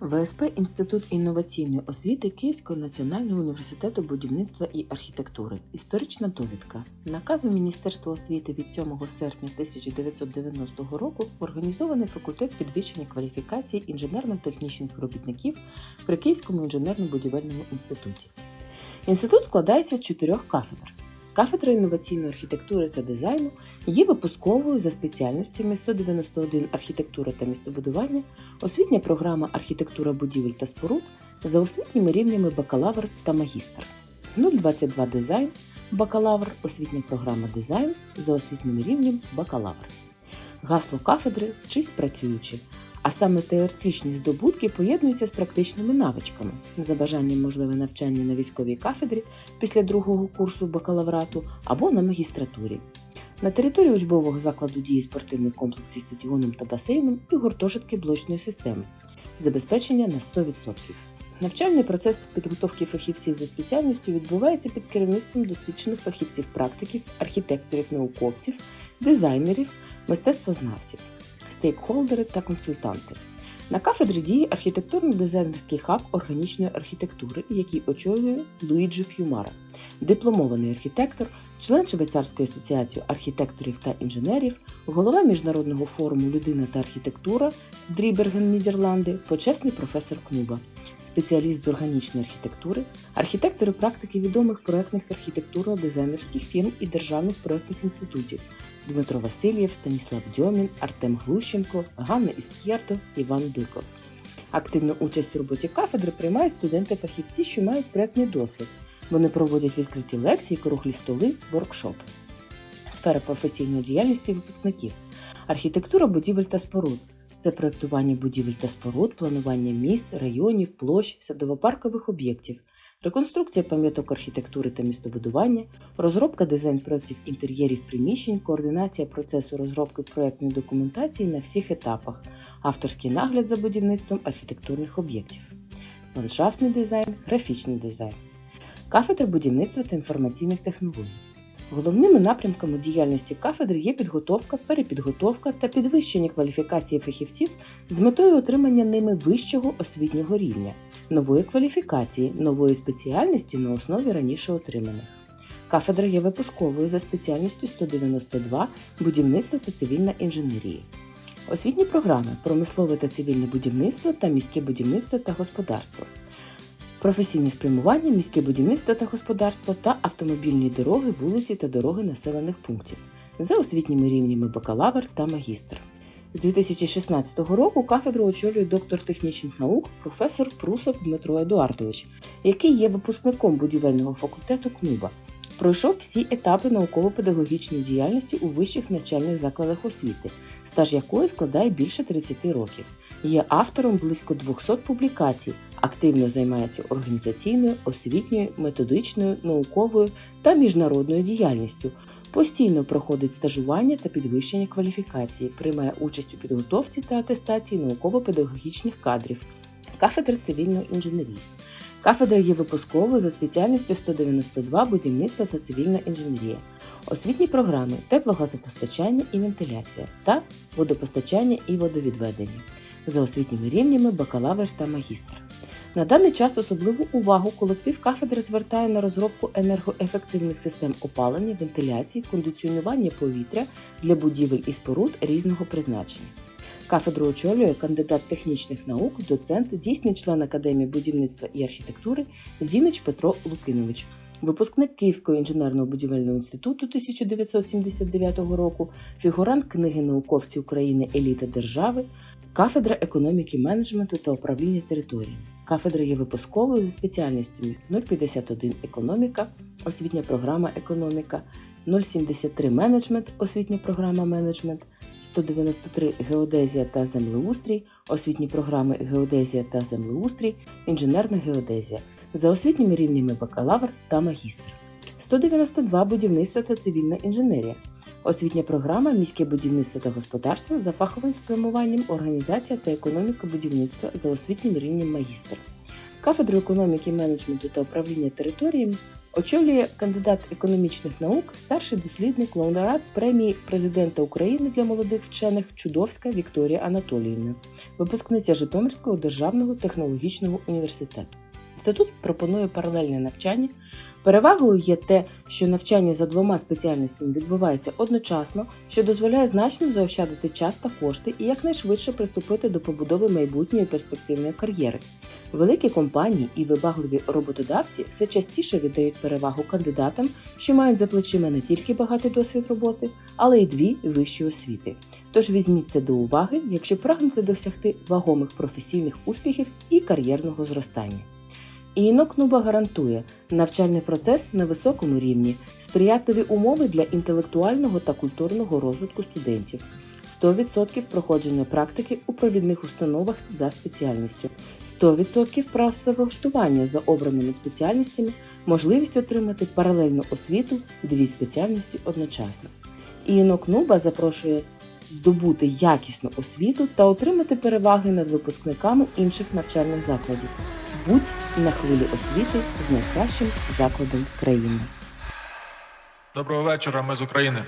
ВСП Інститут інноваційної освіти Київського національного університету будівництва і архітектури. Історична довідка. Наказом Міністерства освіти від 7 серпня 1990 року організований факультет підвищення кваліфікації інженерно-технічних робітників при Київському інженерно-будівельному інституті. Інститут складається з чотирьох кафедр. Кафедра інноваційної архітектури та дизайну є випусковою за спеціальностями 191 архітектура та містобудування, освітня програма архітектура будівель та споруд за освітніми рівнями бакалавр та магістр. 022 дизайн, бакалавр, освітня програма дизайн за освітнім рівнем бакалавр. Гасло кафедри вчись працюючи, а саме теоретичні здобутки поєднуються з практичними навичками. За бажанням можливе навчання на військовій кафедрі після другого курсу бакалаврату або на магістратурі. На території учбового закладу діє спортивний комплекс зі стадіоном та басейном і гуртожитки блочної системи. Забезпечення на 100%. Навчальний процес підготовки фахівців за спеціальністю відбувається під керівництвом досвідчених фахівців-практиків, архітекторів, науковців, дизайнерів, мистецтвознавців, стейкхолдери та консультанти. На кафедрі діє архітектурно-дизайнерський хаб органічної архітектури, який очолює Луїджі Ф'юмара, дипломований архітектор, член Швейцарської асоціації архітекторів та інженерів, голова міжнародного форуму Людина та архітектура Дріберген Нідерланди, почесний професор КНУБА, спеціаліст з органічної архітектури, архітектори практики відомих проектних архітектурно-дизайнерських фірм і державних проектних інститутів. Дмитро Васильєв, Станіслав Дьомін, Артем Глущенко, Ганна Іскєрдо, Іван Биков. Активну участь у роботі кафедри приймають студенти-фахівці, що мають проектний досвід. Вони проводять відкриті лекції, круглі столи, воркшопи. Сфера професійної діяльності випускників. Архітектура будівель та споруд. Це проектування будівель та споруд, планування міст, районів, площ, садово-паркових об'єктів, реконструкція пам'яток архітектури та містобудування, розробка дизайн-проєктів інтер'єрів приміщень, координація процесу розробки проєктної документації на всіх етапах, авторський нагляд за будівництвом архітектурних об'єктів, ландшафтний дизайн, графічний дизайн, кафедра будівництва та інформаційних технологій. Головними напрямками діяльності кафедри є підготовка, перепідготовка та підвищення кваліфікації фахівців з метою отримання ними вищого освітнього рівня, нової кваліфікації, нової спеціальності на основі раніше отриманих. Кафедра є випусковою за спеціальністю 192 будівництво та цивільна інженерія. Освітні програми промислове та цивільне будівництво та міське будівництво та господарство професійні спрямування, міське будівництво та господарство та автомобільні дороги, вулиці та дороги населених пунктів за освітніми рівнями бакалавр та магістр. З 2016 року кафедру очолює доктор технічних наук професор Прусов Дмитро Едуардович, який є випускником будівельного факультету КНУБА. Пройшов всі етапи науково-педагогічної діяльності у вищих навчальних закладах освіти, стаж якої складає більше 30 років. Є автором близько 200 публікацій, активно займається організаційною, освітньою, методичною, науковою та міжнародною діяльністю. Постійно проходить стажування та підвищення кваліфікації, приймає участь у підготовці та атестації науково-педагогічних кадрів, кафедри цивільної інженерії. Кафедра є випусковою за спеціальністю 192 будівництва та цивільна інженерія, освітні програми теплогазопостачання і вентиляція та водопостачання і водовідведення за освітніми рівнями бакалавр та магістр. На даний час особливу увагу колектив кафедри звертає на розробку енергоефективних систем опалення, вентиляції, кондиціонування повітря для будівель і споруд різного призначення. Кафедру очолює кандидат технічних наук, доцент, дійсний член Академії будівництва і архітектури Зінич Петро Лукинович, випускник Київського інженерного будівельного інституту 1979 року, фігурант книги науковці України Еліта держави, кафедра економіки менеджменту та управління територіями. Кафедра є випусковою за спеціальностями 051 економіка, освітня програма економіка, 073 менеджмент, освітня програма менеджмент, 193 геодезія та землеустрій, освітні програми геодезія та землеустрій, інженерна геодезія за освітніми рівнями бакалавр та магістр. 192 будівництва та цивільна інженерія, освітня програма міське будівництво та господарство за фаховим спрямуванням організація та економіка будівництва за освітнім рівнем магістр. Кафедру економіки, менеджменту та управління територіями очолює кандидат економічних наук, старший дослідник лауреат премії президента України для молодих вчених Чудовська Вікторія Анатоліївна, випускниця Житомирського державного технологічного університету. Інститут пропонує паралельне навчання. Перевагою є те, що навчання за двома спеціальностями відбувається одночасно, що дозволяє значно заощадити час та кошти і якнайшвидше приступити до побудови майбутньої перспективної кар'єри. Великі компанії і вибагливі роботодавці все частіше віддають перевагу кандидатам, що мають за плечима не тільки багатий досвід роботи, але й дві вищі освіти. Тож візьміть це до уваги, якщо прагнете досягти вагомих професійних успіхів і кар'єрного зростання. Інок Нуба гарантує навчальний процес на високому рівні, сприятливі умови для інтелектуального та культурного розвитку студентів, 100% проходження практики у провідних установах за спеціальністю, 100% працевлаштування за обраними спеціальностями, можливість отримати паралельну освіту дві спеціальності одночасно. Інок Нуба запрошує здобути якісну освіту та отримати переваги над випускниками інших навчальних закладів. Будь на хвилі освіти з найкращим закладом країни. Доброго вечора, ми з України.